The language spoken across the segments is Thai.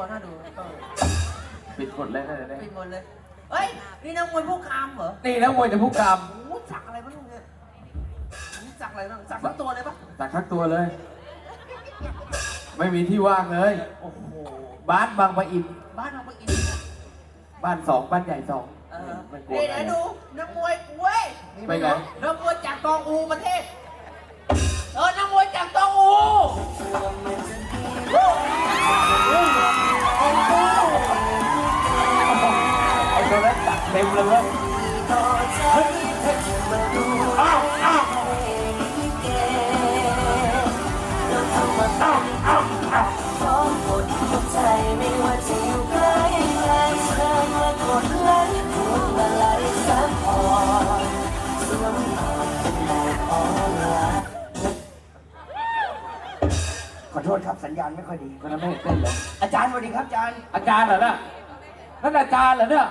ตัวน่าดูเออปิดกดเลยนะเนี่ยปิดหมดเลย เฮ้ย นี่นักมวยผู้คามเหรอนี่นะมวยแต่ผู้กรรมโอ้โหสักอะไรบ้างเนี่ยสักอะไรบ้างสักทั้งตัวเลยปะตักทั้งตัวเลย ไม่มีที่ว่างเลย โอ้โห บ้านบางปะอิน บ้านเราไปอินบ้านสองบ้านใหญ่สองเออไม่กลัวนี่ใครนะดูนักมวยเว้ย ไปไงนักมวยจากตองอูประเทศ เออ นักมวยจากตองอู ไอ้ตัวนั้นตัดเต็มเลยเว้ยอ้าวอ้าวอ้าวอ้าวอ้าว อโทษครับสัญญาณไม่ค่อยดี คนนั้นไม่เห็นเต้นเลยอาจารย์สวัสดีครับอาจารย์อาจารย์เหรอเนี่ยนั่นอาจารย์เหรอเนี่ย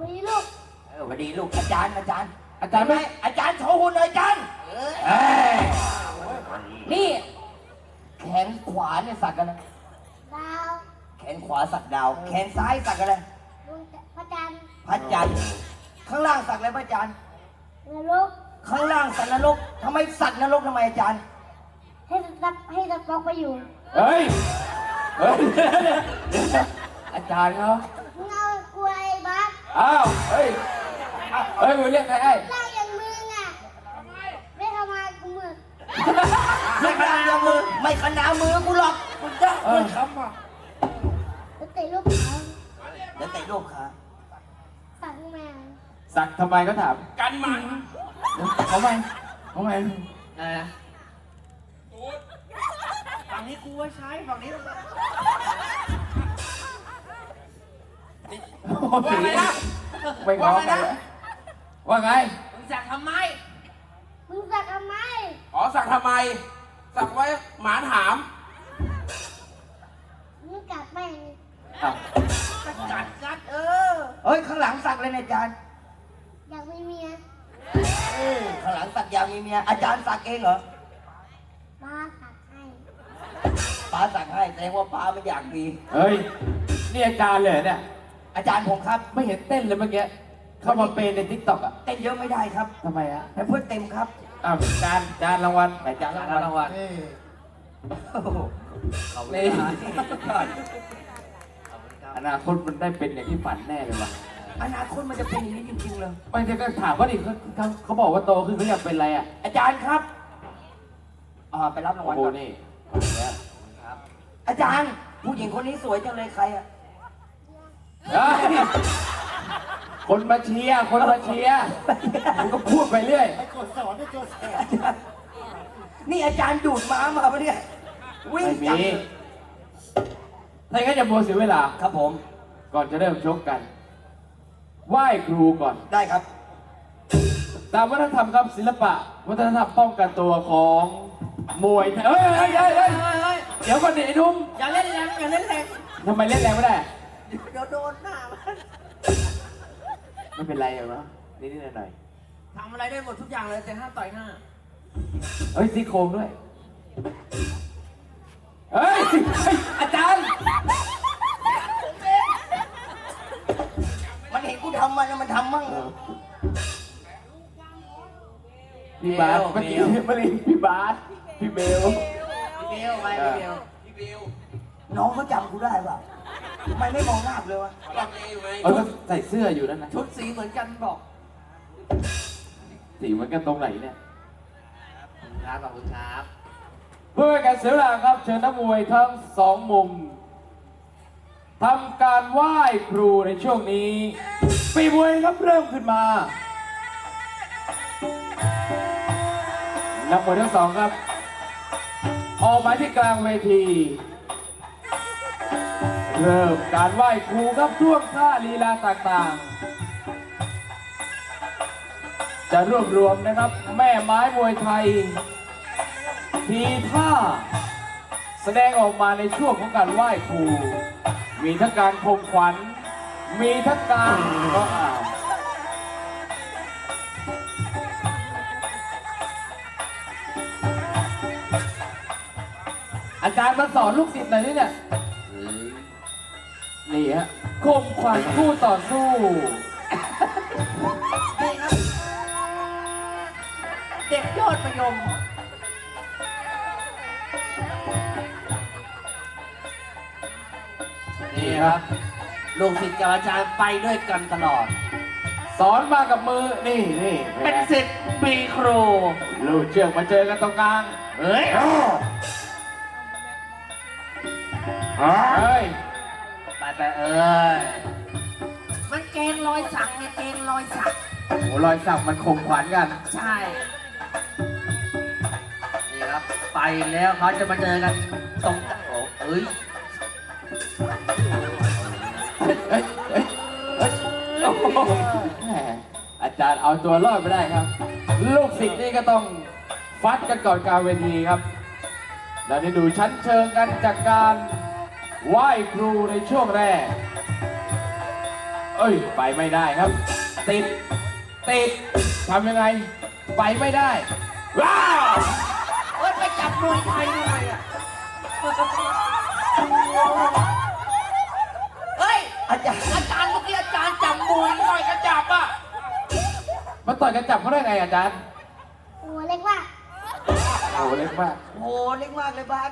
มีลูกเออสวัสดีลูกอาจารย์อาจารย์ อาจารย์ไม่อาจารย์โชว์หุ่นหน่อยอาจารย์เอ้ยนี่ แขนขวาเนี่ยสักอะไรดาวแขนขวาสักดาว แขนซ้ายสักอะไรดวงพระจันทร์พระจันทร์ข้างล่างสักอะไรพระอาจารย์นรกข้างล่างสักนรกทำไมสักนรกทำไมอาจารย์ ให้รับให้รับปอกไปอยู่เฮ้ย เฮ้ยเดี๋ยวอาจารย์เขามึงเอากล้วยบัสอ้าว เฮ้ยเฮ้ยมึงเรียกใครไอ้ล่างอย่างมึงอะไม่ทำมากูมึงไม่ขนามือ ไม่ขนามือกูหรอกกูจะเออคำอะแล้วเตะลูกเขาเดี๋ยวเตะลูกขาสั่งแมวสักทำไมก็ถามกันมันเขาไมเขาไม อะไรนะฝั่ง นี้กูไว้ใช้ฝั่งนี้ว่าไงนะไม่ง้อกันเลยว่าไง มึงสักทำไม มึงสั่งทำไม อ๋อสั่งทำไม สั่งไว้หมาถาม มึงกัดแม่งอ้าวกัดกัดกัดเออ เฮ้ย ข้างหลังสักเลยนะอาจารย์อยากมีเมีย เออข้างหลังสักยาวมีเมียอาจารย์สักเองเหรอ มาสักให้ ป้าสักให้แสดงว่าป้าไม่อยากมี เฮ้ย นี่อาจารย์เลยเหรอเนี่ย อาจารย์ผมครับ ไม่เห็นเต้นเลยเมื่อกี้ เข้ามาเปย์ในทิกตอกอะเต้นเยอะไม่ได้ครับทำไมอะแต่เพื่อนเต็มครับอ้าวจานจานรางวัลไหนจานรางวัลรางวัลโอ้โหนี่อนาคตมันได้เป็นอย่างที่ฝันแน่เลยว่ะอนาคตมันจะเป็นอย่างนี้จริงๆเลยไม่ใช่ก็ถามว่าดิเขาเขาเขาบอกว่าโตขึ้นเขาอยากเป็นอะไรอะ อาจารย์ครับอ่าไปรับรางโอ้วัลโหก่อนนี่อา จารย์ ผู้หญิงคนนี้สวยจังเลยใครอะเฮ้ยคนมาเชียร์คนมาเชียร์มึงก็พูดไปเรื่อยนี่อาจารย์ดูดม้ามาปะเนี่ย วิ่งไม่จับมีถ้าอย่างนั้นอย่าโมวเสียเวลา ครับผม ก่อนจะเริ่มชกกัน ไหว้ครูก่อน ได้ครับ ตามวัฒนธรรมครับศิลปะ วัฒนธรรมป้องกันตัวของ มวยไทยเฮ้ยเฮ้ยเฮ้ยเฮ้ยเฮ้ยเดี๋ยวก่อนดิไอ้หนุ่มอย่าเล่นแรงอย่าเล่นแรงทำไมเล่นแรงไม่ได้ เดี๋ยวโดนหน้ามันไม่เป็นไรหรอกเนาะนิดๆหน่อยทำอะไรได้หมดทุกอย่างเลยแต่ห้ามต่อยหน้าๆเฮ้ยซี่โครงด้วย เฮ้ยเฮ้ยอาจารย์ มันเห็นกูทำมันแล้วมันทำมั่งพี่บาสเมื่อกี้เมื่อกี้พี่บาส พี่เบล พี่เบลไปพี่เบลพี่เบลน้องเขาจำกูได้ป่ะทำไมไม่มองหน้ากูเลยวะฟังเออยู่ไหมเออก็ใส่เสื้ออยู่นั่นนะชุดสีเหมือนกันบอก สีมันกันตรงไหนเนี่ยครับขอบคุณครับเพื่อเป็นการเสียเวลาครับ เชิญนักมวยทั้งสองมุมทำการไหว้ครูในช่วงนี้ ปีมวยครับเริ่มขึ้นมานักมวยทั้งสองครับ ออมาที่กลางเวที เริ่มการไหว้ครูครับท่วงท่าลีลาต่างๆ จะรวบรวมนะครับ แม่ไม้มวยไทย ทีท่า แสดงออกมาในช่วงของการไหว้ครู มีทั้งการคมขวัญ มีทั้งการก็อ่า อาจารย์มาสอนลูกศิษย์หน่อยนี่เนี่ยนี่ฮะคมขวัญคู่ต่อสู้นี่ครับเด็กยอดประยมนี่ครับลูกศิษย์กับอาจารย์ไปด้วยกันตลอด สอนมากับมือนี่นี่เป็นศิษย์ปีครูลูกเชือกมาเจอกันตรงกลางเฮ้ย เฮ้ยไปไปเอ้ยมันเกณฑ์รอยสักไงเกณฑ์รอยสัก โอ้โหรอยสักมันข่มขวัญกัน ใช่ นี่ครับ ไปแล้วเขาจะมาเจอกันตรงโอ้เอ้ยเฮ้ยเฮ้ยเฮ้ยโอ้โหแหมอาจารย์เอาตัวรอดไปได้ครับ ลูกศิษย์นี่ก็ต้องฟัดกันก่อนกลารเวทีครับ แล้วได้ดูชั้นเชิงกันจากการ ไหว้ครูในช่วงแรก เอ้ย ไปไม่ได้ครับ ติด ติดทำยังไง ไปไม่ได้ ว้าวเอ้ยไปจับมวยไทยทำไมอะเฮ้ย อาจารย์อาจารย์เมื่อกี้อาจารย์จับมวยต่อยกระจับอะมาต่อยกันจับเขาได้ไงอาจารย์หัวเล็กมากโอ้เล็กมากโอ้เล็กมากเลยบาส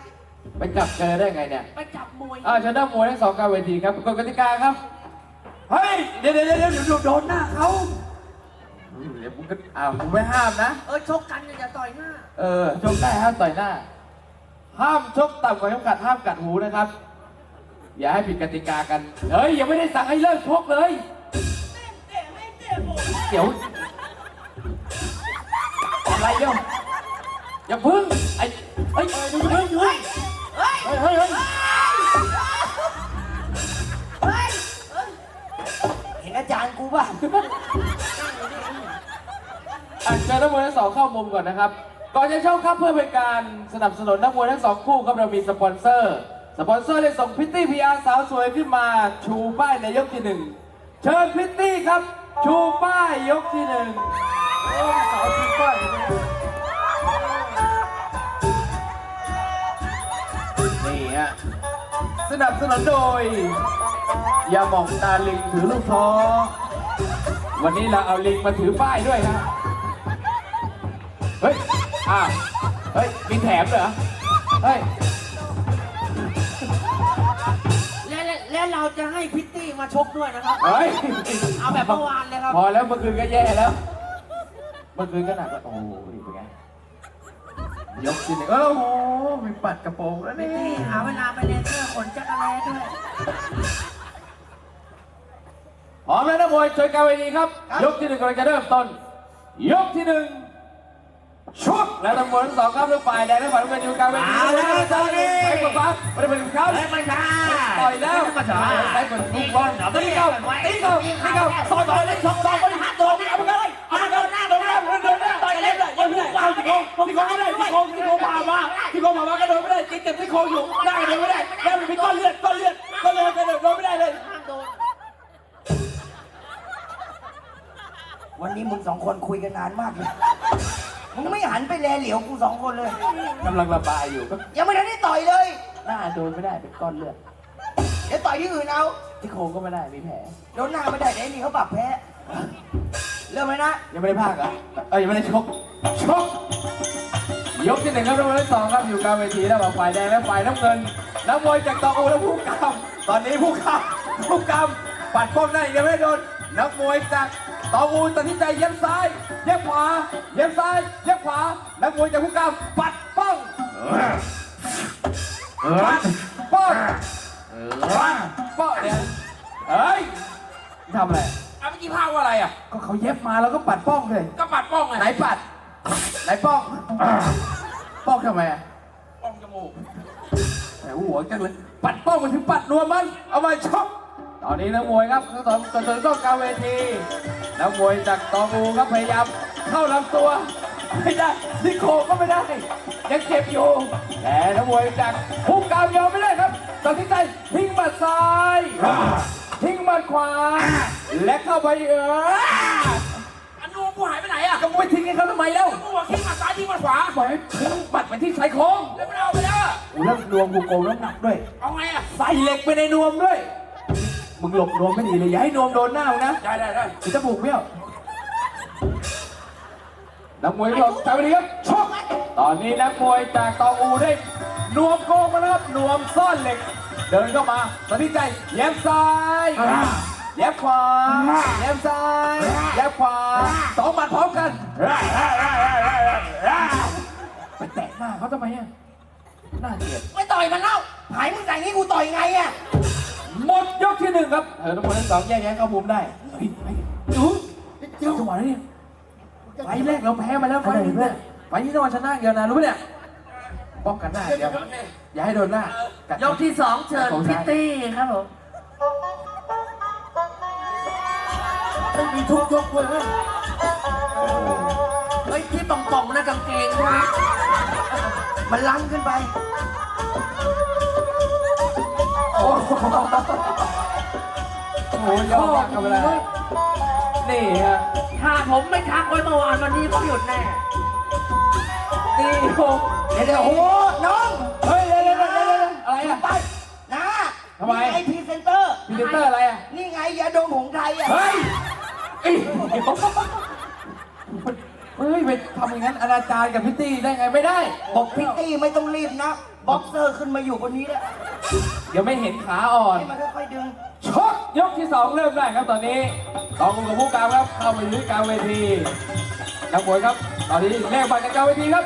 ไปจับเจอได้ไงเนี่ยไปจับมวยอ่าชนะมวยทั้งสองการเวทีครับกฎกติกาครับ เฮ้ย เดี๋ยวเดี๋ยวเดี๋ยวเดี๋ยวโดนหน้าเขาอืมเดี๋ยวผมก็อ้าวผมไม่ห้ามนะ เออชกกันอย่าต่อยหน้าเออชกได้ห้ามต่อยหน้า ห้ามชกต่ำกว่าเข็มขัดห้ามกัดหูนะครับ อย่าให้ผิดกติกากัน เฮ้ยยังไม่ได้สั่งให้เลิกชกเลยเดี๋ยวอะไรเดี๋ยวอย่าพึ่งไอ้เฮ้ยเฮ้ยเฮ้ยเฮ้ยเฮ้ยเฮ้ยเฮ้ยเห็นอาจารย์กูป่ะอะเชิญนักมวยทั้งสองเข้ามุมก่อนนะครับ ก่อนจะชกครับเพื่อเป็นการสนับสนุนนักมวยทั้งสองคู่ครับเรามีสปอนเซอร์ สปอนเซอร์ได้ส่งพิตตี้พีอาร์สาวสวยขึ้นมาชูป้ายในยกที่หนึ่งเชิญพิตตี้ครับ ชูป้ายยกที่หนึ่งโอ้ยสาวชูป้าย สนับสนุนโดยยาหม่องตาลิงถือลูกท้อวันนี้เราเอาลิงมาถือป้ายด้วยนะ เฮ้ย อ้าว เฮ้ย มีแถมเหรอ เฮ้ย และและและเราจะให้พิตตี้มาชกด้วยนะครับ เฮ้ย เอาแบบเมื่อวานเลยครับ พอแล้วเมื่อคืนก็แย่แล้ว เมื่อคืนก็หนักแล้วโอ้โหนี่เป็นไง ยกทีหนึ่งโอ้โหมีปัดกระโปรงแล้วพินี่ตตี้หาเวลาไปเลเซอร์ขนจักรแลด้วยพร้อมแล้วนะมวยช่วยกันเวทีครับ ยกที่หนึ่งกำลังจะเริ่มต้น ยกที่หนึ่งชกแล้วตำรวจทั้งสองครับทั้งฝ่ายแดงและฝ่ายน้ำเงินอยู่กลางเวทีเอาแล้วตอนนี้ ไปกดฟ้าไม่ได้เป็นครับเฮ้ยไม่ได้ต่อยแล้วมาต่อยใช้กดทุกบอลตีเข้าตีเข้าตีเข้าซอยต่อยเลยชกซอยบริหารตัวนี่เอาไป เลยยังไม่ได้เอาที่โค้งที่โค้งไม่ได้ที่โค้งที่โค้งผ่ามาที่โค้งผ่ามาก็โดนไม่ได้เจ็บที่โค้งอยู่หน้าโดนไม่ได้แล้วมันมีก้อนเลือดก้อนเลือดก้อนเลือดก็โดนไม่ได้เลย วันนี้มึงสองคนคุยกันนานมากเลย มึงไม่หันไปแลเหลียวกูสองคนเลย กำลังระบายอยู่ ยังไม่ทันได้ต่อยเลย หน้าโดนไม่ได้เป็นก้อนเลือด เดี๋ยวต่อยที่อื่นเอา ที่โค้งก็ไม่ได้มีแผลโดนหน้าไม่ได้เดี๋ยวไอ้นี่เขาปรับแพ้ เริ่มไหมนะ ยังไม่ได้พากเหรอเอ้ยยังไม่ได้ชก ชก ยกที่หนึ่งครับนักมวยที่สองครับอยู่กลางเวทีระหว่างฝ่ายแดงและฝ่ายน้ำเงินนักมวยจากตองอูและผู้กำตอนนี้ผู้กำผู้กำปัดป้องได้ยังไม่ได้โดนนักมวยจากตองอูตัดสินใจเย็บซ้าย เย็บขวา เย็บซ้าย เย็บขวา นักมวยจากผู้กำปัดป้องปัดป้องปัดป้องเนี่ยเฮ้ยทำอะไรเอาเมื่อ กี้ภาพว่าอะไรอะ ก็เขาเย็บมาแล้วก็ปัดป้องเลย ก็ปัดป้องไงไหนปัด ไหนป้องป้องทำไมอะป้องจมูกแต่หัวจังเลย ปัดป้องมันถึงปัดนวมมัน เอามาชกตอนนี้นักมวยครับทั้งสองจนถึงต้องกลางเวทีนักมวยจากตองอูครับพยายามเข้าลำตัว ไม่ได้ที่โครงก็ไม่ได้ยังเจ็บอยู่แต่นักมวยจากฮุกกาวยอมไม่ได้ครับตัดสินใจทิ้งหมัดซ้าย ทิ้งหมัดขวา และเข้าไปเอออันนูนกูหายไปไหนอะก็ไม่ทิ้งให้เขาทำไมแล้วกูบอกทิ้งมาซ้ายทิ้งมาขวาปล่อยให้ทิ้งบัตรไปที่ชายโครงแล้วไม่เอาไปแล้วอะโอ้แล้วนวมกูโกงน้ำหนักด้วย เอาไงอะใส่เหล็กไปในนวมด้วย มึงหลบนวมไม่ดีเลยอย่าให้นวมโดนหน้ามึงนะได้ได้ได้เดี๋ยวจะบุกเบี้ยวนักมวยก็จับไปดีครับชกตอนนี้นักมวยจากตองอูได้นวมโกงมาแล้วครับนวมซ่อนเหล็ก เดินเข้ามาตัดสินใจแย้มซ้าย แย้มขวาแย้มซ้ายแย้มขวาสองหมัดพร้อมกันไปแตะหน้าเขาทำไมอะน่าเกลียดไม่ต่อยมันแล้วหายมึงใส่งี้กูต่อยไงอะหมดยกที่หนึ่งครับเออทุกคนทั้งสองแยกแยะเข้ามุมได้เฮ้ยเฮ้ยดูจังหวะนี้ไฟล์แรกเราแพ้มาแล้วไฟล์นี้เนี่ยไฟล์นี้ต้องมาชนะเดียวนะรู้ไหมเนี่ยป้องกันหน้าเดียวอย่าให้โดนหน้ากัดยกที่สองเชิญพิตตี้ครับผม ไม่มีทุกยกเลยเฮ้ยที่ป่องๆนะกางเกงนะมันล้ำขึ้นไป โอ้โหโอ้โหยอดมากครับเวลานี่ฮะถ้าผมไม่ทักไว้เมื่อวานวันนี้ก็หยุดแน่นี่โอ้เดี๋ยวเดี๋ยวโอ้โหน้องเฮ้ยเดี๋ยวเดี๋ยวเดี๋ยวเดี๋ยวอะไรอะ ไปนะทำไม นี่ไอพรีเซนเตอร์ พรีเซนเตอร์อะไรอะ นี่ไงยาดมของไทยอะ เฮ้ย เอ้ยเฮ้ยไปทำอย่างนั้นอนาจารกับพิตตี้ได้ไงไม่ได้ บอกพิตตี้ไม่ต้องรีบนะ บ็อกเซอร์ขึ้นมาอยู่บนนี้แล้วเดี๋ยวไม่เห็นขาอ่อน ให้มันค่อยๆดึง ชกยกที่สองเริ่มได้ครับตอนนี้ตองกับผู้กลางครับเข้ามาอยู่ที่กลางเวทีนักมวยครับ ตอนนี้แลกบัตรกันกลางเวทีครับ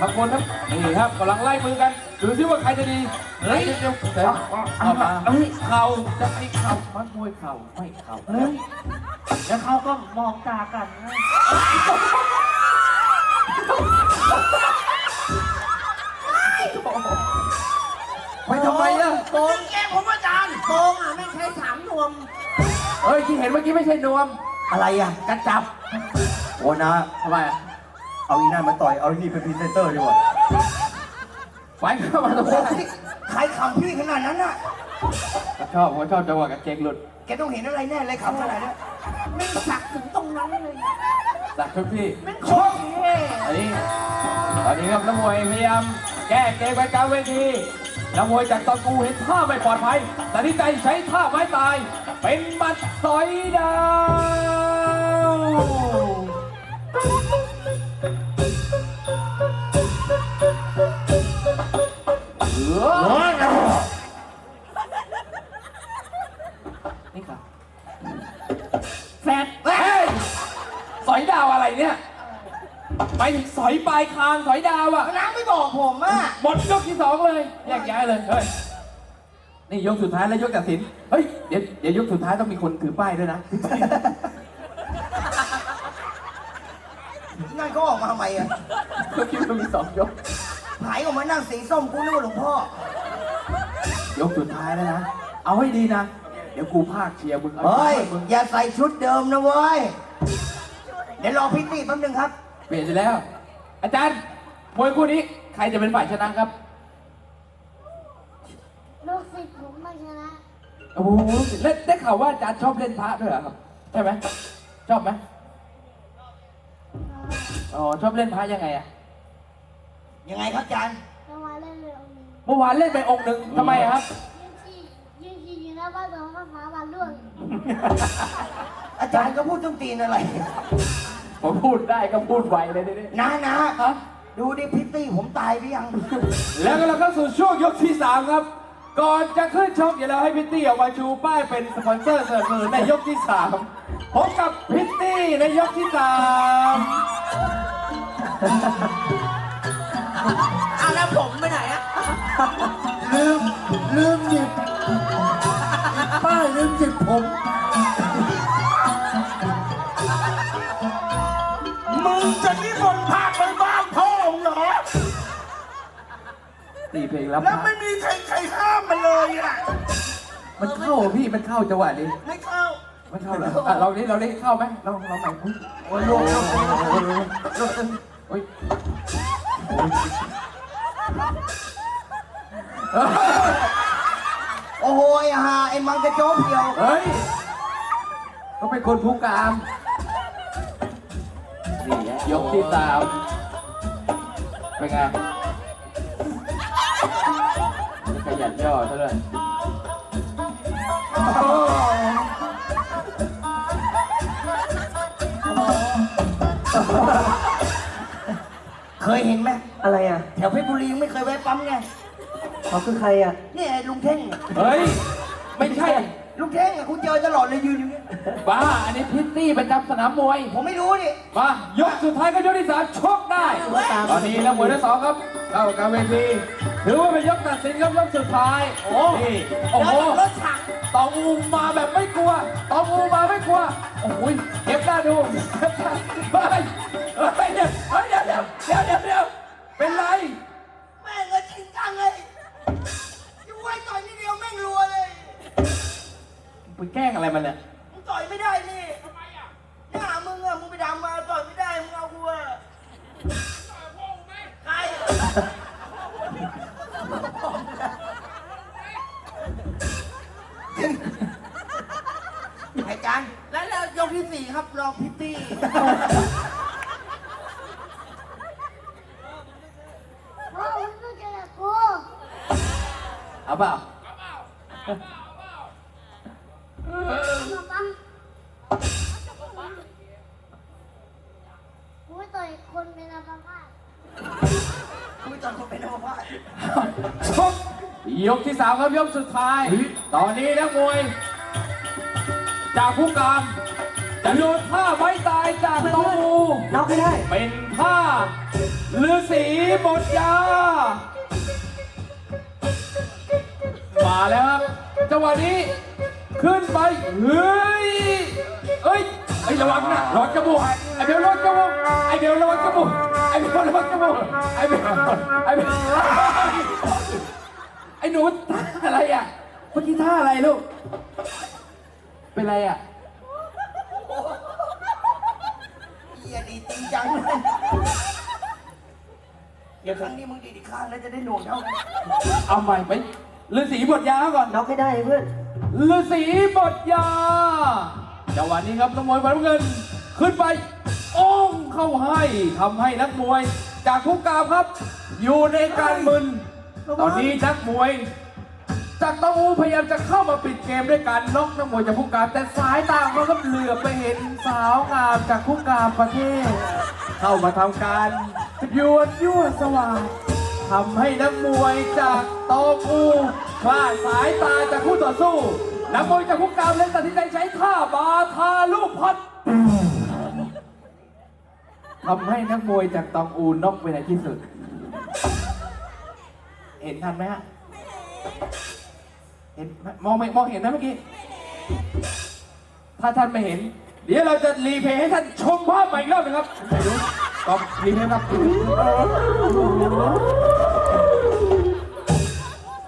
บางคนครับนี่ครับกำลังไล่มือกันดูซิว่าใครจะดีเฮ้ยเดี๋ยวเดี๋ยวเอามาเฮ้ยเข่าจะไม่เข่ามัดมวยเข่าไม่เข่าเฮ้ยแล้วเขาก็มองตากันนะไปทำไมล่ะโกงแกผมอาจารย์โกงอะไม่ใช่สามนวมเฮ้ยที่เห็นเมื่อกี้ไม่ใช่นวมอะไรอะกระจับโอ้นะทำไมอะ เอาอีนั่นมาต่อย เอาอีนี่เป็นพรีเซนเตอร์ดีกว่าไปเข้ามาตรงโอ้นี้ยใครขำพี่ขนาดนั้นน่ะ ชอบผมชอบจังหวะกางเกงหลุดแกต้องเห็นอะไรแน่เลยขำขนาดนั้นไม่สักถึงตรงนั้นเลยจากทุกที่แม่งโคตรเท่อันนี้ตอนนี้ครับนักมวยพยายามแก้เกมไปกลางเวทีนักมวยจากตอนกูเห็นท่าไม่ปลอดภัยแต่ที่ใจใช้ท่าไม้ตาย เป็นบัตรสอยดาว นี่ครับแฟดเฮ้ยสอยดาวอะไรเนี่ยไปถึงสอยปลายคางสอยดาวอะน้ำไม่บอกผมอะหมดยกที่สองเลยแยกย้ายเลยเฮ้ยนี่ยกสุดท้ายแล้วยกตัดสินเฮ้ยเดี๋ยวเดี๋ยวยกสุดท้ายต้องมีคนถือป้ายด้วยนะนั่นก็ออกมาทำไมอะเมื่อกี้มันมีสองยกหายออกมานั่งสีส้มกูนึกว่าหลวงพ่อยกสุดท้ายแล้วนะ เอาให้ดีนะ เดี๋ยวกูภาคเชียร์มึงเอาเฮ้ย มึงอย่าใส่ชุดเดิมนะเว้ย เดี๋ยวรอพิตตี้แป๊บนึงครับ เปลี่ยนไปแล้ว อาจารย์มวยคู่นี้ใครจะเป็นฝ่ายชนะครับ ลูกศิษย์ผมมาชนะโอ้โหเล่นได้ข่าวว่าอาจารย์ชอบเล่นพระด้วยเหรอครับ ใช่ไหมชอบไหมอ๋อชอบเล่นพระยังไงอะยังไงครับอาจารย์ จังหวะเล่นเร็วนี้ เมื่อวานเล่นไปองค์หนึ่งทำไมอะครับยืนขี่ยื นขี่อยู่หน้าบ้านตรงข้ามฟ้าบานล่วงอาจารย์ก็พูดต้องตีนอะไรผมพูดได้ก็พูดไวเลยนี่นะนะฮะดูดิพิตตี้ผมตายไปยัง แล้วก็เราเข้าสู่ช่วงยกที่ 3 ครับ ก่อนจะขึ้นชกเดี๋ยวเราให้พิตตี้ออกมาชูป้ายเป็นสปอนเซอร์สนับสนุนในยกที่3พบกับพิตตี้ในยกที่3อ้าวแล้วผมไปไหนอะลืมลืมหยิบป้ายลืมหยิบ ผม มึงจะนิมนต์พระไปบ้านพ่อมึงเหรอ ตีเพลงรับแล้วไม่มีใครใครห้ามมันเลยอะ มันเข้าพี่มันเข้าจังหวะนี้ไม่เข้า มันเข้าเหรออะเรานี้เรานี้เข้าไหมเราเราใหม่อุ๊ยโอ้ยโอ้ยโอ้ยโอ้ยโอ้ยโอ้ยโอ้โวยฮะไอ้มังกระโจกเดียว เฮ้ยเขาเป็นคนผู้กามนี่ยกที่ตามเป็นไงขยันย่อซะด้วยเคยเห็นไหมอะไรอะ แถวเพชรบุรียังไม่เคยแวะปั๊มไง เขาคือใครอะนี่ไอ้ลุงเท่งเฮ้ย ไม่ใช่ ลุงเท่งอะกูเจอตลอดเลยยืนอยู่เนี่ยบ้า อันนี้พิตตี้ประจำสนามมวย ผมไม่รู้นี่มายกสุดท้ายก็ยกที่สามชกได้ ตอนนี้นักมวยทั้งสองครับเข้ากลางเวทีถือว่าเป็นยกตัดสินครับยกสุดท้าย โอ้นี่โอ้โหรถถังตองอูมาแบบไม่กลัวตองอูมาไม่กลัว โอ้ยเก็บหน้าดูเฮ้ยเฮ้ยเดี๋ยวเฮ้ยเดี๋ยวเดี๋ยวเดี๋ยวเดี๋ยวเดี๋ยวเป็นไร ไปแกล้งอะไรมันเนี่ยมึงต่อยไม่ได้นี่ทำไมอะหน้ามึงอะมึงไปดำมาต่อยไม่ได้มึงเอากูอะต่อยพ่อมึงไหมใครไอ้จันแล้วแล้วยกที่สี่ครับรองพิตตี้พ่อมึงต้องเจอกูเอาเปล่ามา ยกที่สามครับยกสุดท้าย ตอนนี้นักมวย จากผู้การจะโดนท่าไม้ตายจากตองอูน็อกให้ได้ เป็นท่าฤาษีบทยา มาแล้วครับจังหวะนี้ขึ้นไป เฮ้ย เอ้ยไอ้ยระวังนะระวังจมูกไอ้เบลระวังจมูกไอ้เบลระวังจมูกไอ้เบลระวังจมูกไอ้เบลไอ้เบลไอ้หนูท่าอะไรอะเมื่อกี้ท่าอะไรลูก เป็นไรอะเฮียดีจริงจังเลยเดี๋ยวครั้งนี้มึงดีอีกข้างแล้วจะได้หน่วงเท่ากันเอาใหม่ไปฤาษีบทยาก่อนน็อกให้ได้เพื่อนฤาษีบทยาจังหวะนี้ครับนักมวยฝ่ายน้ำเงิน ขึ้นไปโอ้งเข้าให้ทำให้นักมวย จากทุกกามครับ อยู่ในการมึน ตอนนี้นักมวยจากตองอูพยายามจะเข้ามาปิดเกมด้วยการน็อกนักมวยจากผู้การแต่สายตาของเขาก็เหลือบไปเห็นสาวงามจากผู้การประเทศ เข้ามาทำการยวนยั่วสว่างทำให้นักมวยจากตองอูคลาดสายตาจากคู่ต่อสู้นักมวยจากผู้การเลยตัดสินใจใช้ท่าบาทาลูกพัดทำให้นักมวยจากตองอูน็อกไปในที่สุด เห็นทันไหมฮะ เห็นไหมมองไม่มองเห็นไหมเมื่อกี้ ถ้าท่านไม่เห็น เดี๋ยวเราจะรีเพลย์ให้ท่านชมภาพใหม่อีกรอบหนึงครับไม่รู้ก็รีเพลย์ครับ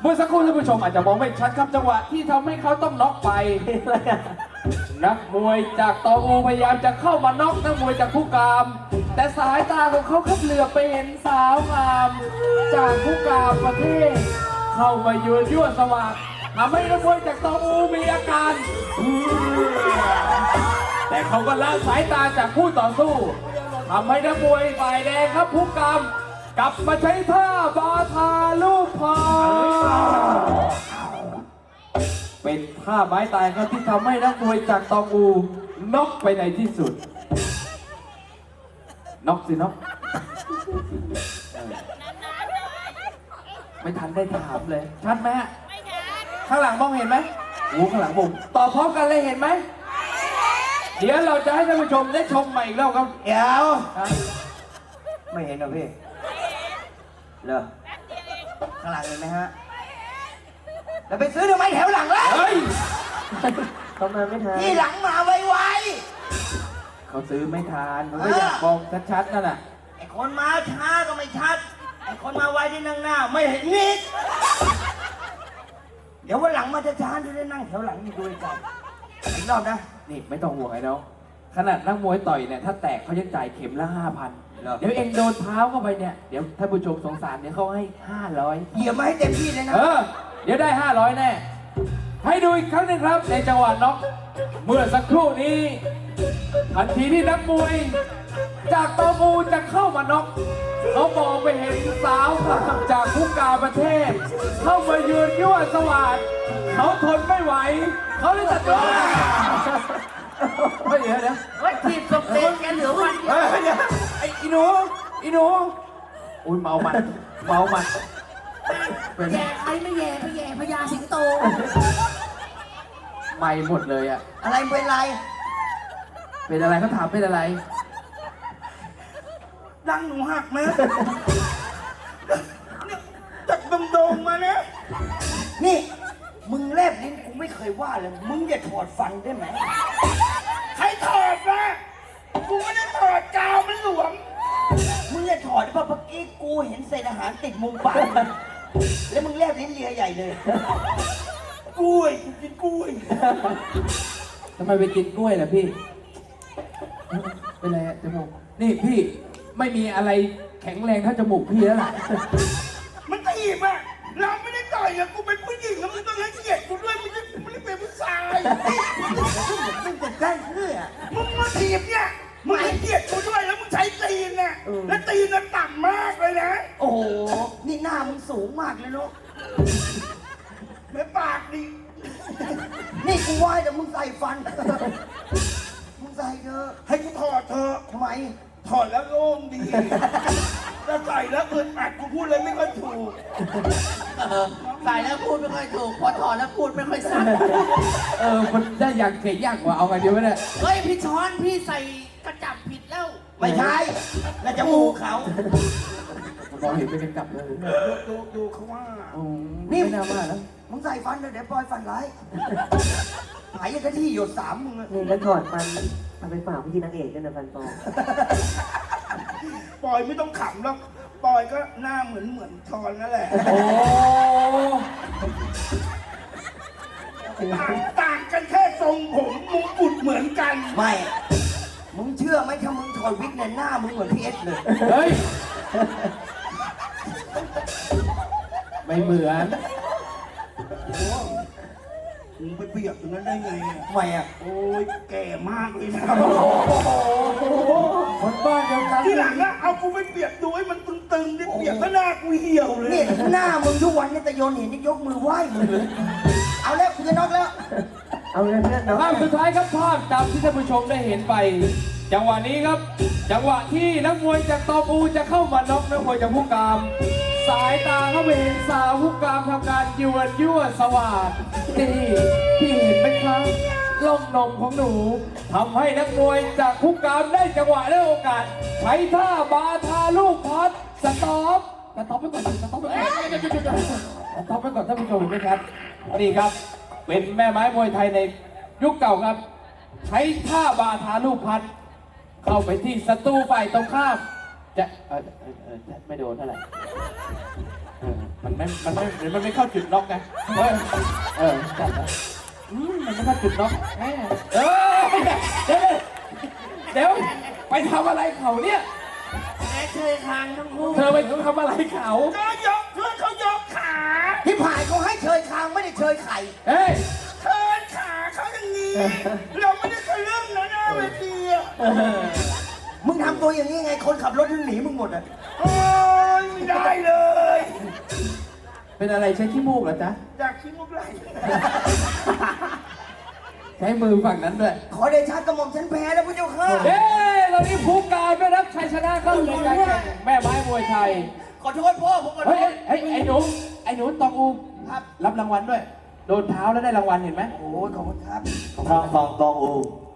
เมื่อสักครู่ท่านผู้ชมอาจจะมองไม่ชัดครับจังหวะที่ทำให้เขาต้องน็อกไป นักมวยจากตองอูพยายามจะเข้ามาน็อกนักมวยจากผู้กาม แต่สายตาของเขาขับเหลือไปเห็นสาวงาม จากผู้กาประเทศ เข้ามายืนยั่วสว่างทำให้นักมวยจากตองอูมีอาการ แต่เขาก็ละสายตาจากผู้ต่อสู้ทำให้นักมวยฝ่ายแดงครับผู้กามกลับมาใช้ท่าบาทาลูกพาเป็นท่าไม้ตายครับที่ทำให้นักมวยจากตองอูน็อกไปในที่สุด น็อกสิน็อกเออไม่ทันได้ถามเลย ชัดไหมฮะข้างหลังมองเห็นไหมโอ้ข้างหลังผมตอบพร้อมกันเลยเห็นไหม เดี๋ยวเราจะให้ท่านผู้ชมได้ชมใหม่อีกรอบครับเดี๋ยวฮะไม่เห็นเหรอพี่เหรอข้างหลังเห็นไหมฮะแล้วไปซื้อทำไมแถวหลังล่ะเฮ้ยเขามาไม่ทันที่หลังมาไว เขาซื้อไม่ทานผมก็อยากมองชัดๆนั่นน่ะๆไอ้คนมาช้าก็ไม่ชัด ไอ้คนมาไวที่นั่งหน้า ไม่เห็นนิด เดี๋ยววันหลังมาช้าๆจะได้นั่งแถวหลังนี่ดูใจอีกรอบนะ นี่ไม่ต้องห่วงไอ้น้องขนาดนักมวยต่อยเนี่ยถ้าแตกเขายังจ่ายเข็มละห้าพันเหรอ เดี๋ยวเองโดนเท้าเข้าไปเนี่ยเดี๋ยวท่านผู้ชมสงสารเนี่ยเขาให้ห้าร้อยเหยียบมาให้เต็มที่เลยนะ เออ เดี๋ยวได้ห้าร้อยแน่ ให้ดูอีกครั้งหนึ่งครับ ในจังหวะน็อกเมื่อสักครู่นี้ ทันทีที่นักมวย จากตอมูจะเข้ามาน็อกเขามองไปเห็นสาวจากผู้การประเทศ เข้ามายืนยั่วสวัสดเขาทนไม่ไหว เขาเลยตัดสินใจเฮ้ยเดี๋ยวเดี๋ยวเฮ้ยทีบสมเด็จแกเหลือวันเดียวเฮ้ยเดี๋ยวไอ้อีหนูอีหนูอุ้ยเมามันเมามันเป็นแย่ใครไม่แย่ไม่แย่พญาสิงโตไม่หมดเลยอะอะไรเป็นไร เป็นอะไรเขาถามเป็นอะไร ดังหนูหักไหมจากดมๆมานะนี่ มึงแลบลิ้นกูไม่เคยว่าเลย มึงอย่าถอดฟันได้ไหม ใครถอดนะกูไม่ได้ถอดกาวมันหลวม มึงอย่าถอดได้ป่ะเมื่อกี้กูเห็นเศษอาหารติดมุมปากมันแล้วมึงแลบลิ้นเลียใหญ่เลย กล้วยกูกินกล้วย ทำไมไปกินกล้วยล่ะพี่ เป็นไรอะจมูก นี่พี่ไม่มีอะไรแข็งแรงเท่าจมูกพี่แล้วล่ะ มันตีบอะเราไม่ได้ต่อยอะกูเป็นผู้หญิงแล้วมึงต้องให้เกียรติกูด้วยมึงไม่มึงไม่ได้เป็นผู้ชายมึงจะได้เพื่อมึงมาถีบเนี่ยมึงให้เกียรติกูด้วยแล้วมึงใช้ตีนน่ะแล้วตีนน่ะต่ำมากเลยนะโอ้โหนี่หน้ามึงสูงมากเลยเนาะแล้วปากดีนี่กูไหว้แต่มึงใส่ฟันมึง ใส่เถอะให้กูถอดเถอะทำไม ถอดแล้วโล่งดีถ้าใส่แล้วอึดอัดกูพูดเลยไม่ค่อยถูกใส่แล้วพูดไม่ค่อยถูกพอถอดแล้วพูดไม่ค่อยสั้นเออมันได้อย่างเก๋ยากกว่าเอาไงดีวะเนี่ยเฮ้ยพี่ช้อนพี่ใส่กระจับผิดแล้ว ไม่ใช่น่าจะมูกเขามองเห็นเป็นกลับเลยดูดูดูเขาว่าอืมไม่น่าว่าแล้ว มึงใส่ฟันเถอะเดี๋ยวปล่อยฟันร้ายหายยังกะที่หยดสามมึงอะนี่แล้วถอดฟันเอาไปฝากพี่นางเอกด้วยนะฟันปลอมปอยไม่ต้องขำหรอกปอยก็หน้าเหมือนเหมือนทอนนั่นแหละโอ้ต่างต่างกันแค่ทรงผมมงกุฎเหมือนกัน ไม่ มึงเชื่อไหมถ้ามึงถอดวิกเนี่ยหน้ามึงเหมือนพีเอสเลย เฮ้ย ไม่เหมือน มึงไปเปรียบตรงนั้นได้ไงอะทำไมอะโอ้ยแก่มากเลยนะคนบ้านเดียวกันที่หลังอะเอากูไปเปรียบดูให้มันตึงๆดิเปรียบก็หน้ากูเหี่ยวเลย นี่หน้ามึงทุกวันเนี่ยตะโยนเห็นนี่ยกมือไหว้มึงเลยเอาแล้วคุณจะนอกแล้ว เอาเงินเพื่อนเนาะภาพสุดท้ายครับภาพตามที่ท่านผู้ชมได้เห็นไป จังหวะนี้ครับ จังหวะที่นักมวยจากตอปูจะเข้ามาน็อกนักมวยจากผู้กาม สายตาเขาไปเห็นสาวผู้กามทำการยวนยั่วสว่างนี่พี่เห็นไหมครับล่องนมของหนูทำให้นักมวยจากผู้กามได้จังหวะและโอกาสใช้ท่าบาทาลูกพัดสต็อปสต็อปไปก่อนสต็อปไปก่อนสต็อปไปก่อนท่านผู้ชมเห็นไหมครับนี่ครับ เป็นแม่ไม้มวยไทยในยุคเก่าครับ ใช้ท่าบาทาลูกพัดเข้าไปที่ศัตรูฝ่ายตรงข้าม จะเออเออเออไม่โดนเท่าไหร่เออมันไม่ มันไม่เดี๋ยวมันไม่เข้าจุดล็อกไงเออเออจัดนะอืมมันไม่เข้าจุดล็อกแหมเออเดี๋ยวเดี๋ยวไปทำอะไรเขาเนี่ย แม่เคยคางทั้งคู่เธอไปทำอะไรเขาก็ยกเพื่อนเขายกขาที่ผานเขาให้เชยคางไม่ได้เชยไข่ เฮ้ย เทินขาเขาอย่างนี้ เราไม่ได้ทะลึ่งนะหน้าเวทีอะ งทำตัวอย่างนี้ไง คนขับรถถึงหนีมึงหมดอะโอ้ยไม่ได้เลย เป็นอะไรใช้ขี้มูกเหรอจ๊ะอยากคิดมุกไรใช้มือฝั่งนั้นด้วย ขอเดชะกระหม่อมฉันแพ้แล้วพระเจ้าค่ะเฮ้ยเรานี่ผู้การได้รับชัยชนะเข้าในการแข่งแม่ไม้มวยไทย ขอโทษพ่อผมขอโทเฮ้ยษ เฮ้ยไอ้หนู ไอ้หนูตองอูครับ รับรางวัลด้วย โดนเท้าแล้วได้รางวัลเห็นไหม โอ้ยขอบคุณครับ ทางฝั่งตองอู